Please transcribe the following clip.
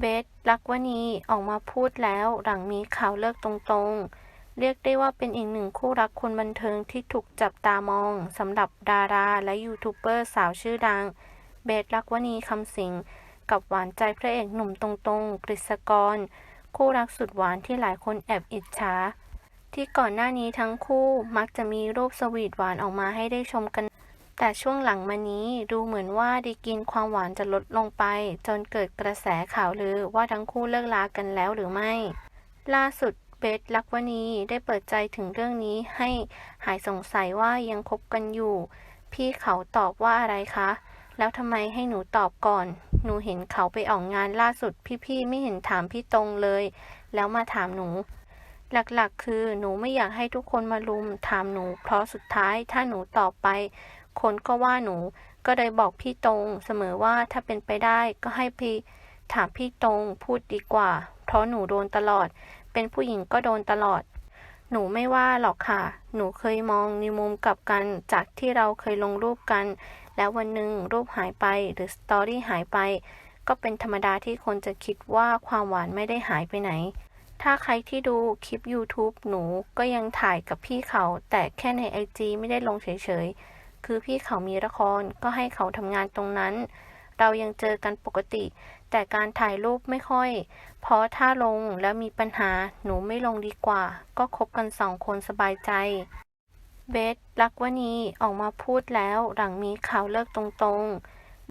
เบสลักวณีออกมาพูดแล้วหลังมีข่าวเลิกตรงๆ เรียกได้ว่าเป็นอีกหนึ่งคู่รักคนบันเทิงที่ถูกจับตามองสำหรับดาราและยูทูบเบอร์สาวชื่อดัง เบสลักวณีคำสิงกับหวานใจพระเอกหนุ่มตรงๆ กฤษกร คู่รักสุดหวานที่หลายคนแอบอิจฉาที่ก่อนหน้านี้ทั้งคู่มักจะมีรูปสวีทหวานออกมาให้ได้ชมกัน แต่ช่วงหลังมานี้ดูเหมือนว่าดีกรีนความหวานจะลดลงไป จนเกิดกระแสข่าวลือว่าทั้งคู่เลิกลากันแล้วหรือไม่ ล่าสุดเบสลักวณีได้เปิดใจถึงเรื่องนี้ให้หายสงสัยว่ายังคบกันอยู่ พี่เขาตอบว่าอะไรคะ แล้วทำไมให้หนูตอบก่อน หนูเห็นเขาไปออกงานล่าสุดพี่ๆไม่เห็นถามพี่ตรงเลย แล้วมาถามหนู หลักๆ คือหนูไม่อยากให้ทุกคนมาลุมถามหนู เพราะสุดท้ายถ้าหนูตอบไป คนก็ว่าหนู ก็เลยบอกพี่ตรงเสมอว่าถ้าเป็นไปได้ก็ให้พี่ถามพี่ตรงพูดดีกว่า เพราะหนูโดนตลอด เป็นผู้หญิงก็โดนตลอด หนูไม่ว่าหรอกค่ะ หนูเคยมองในมุมกลับกันจากที่เราเคยลงรูปกัน แล้ววันหนึ่งรูปหายไปหรือสตอรี่หายไป ก็เป็นธรรมดาที่คนจะคิดว่าความหวานไม่ได้หายไปไหน ถ้าใครที่ดูคลิป YouTube หนูก็ยังถ่ายกับพี่เขา แต่แค่ใน IG ไม่ได้ลงเฉยๆ คือพี่เขามีละครก็ให้เขาทำงานตรงนั้น เรายังเจอกันปกติ แต่การถ่ายรูปไม่ค่อย เพราะถ้าลงแล้วมีปัญหาหนูไม่ลงดีกว่า ก็คบกันสองคนสบายใจ เบสลักวณีออกมาพูดแล้วหลังมีข่าวเลิกตรงๆ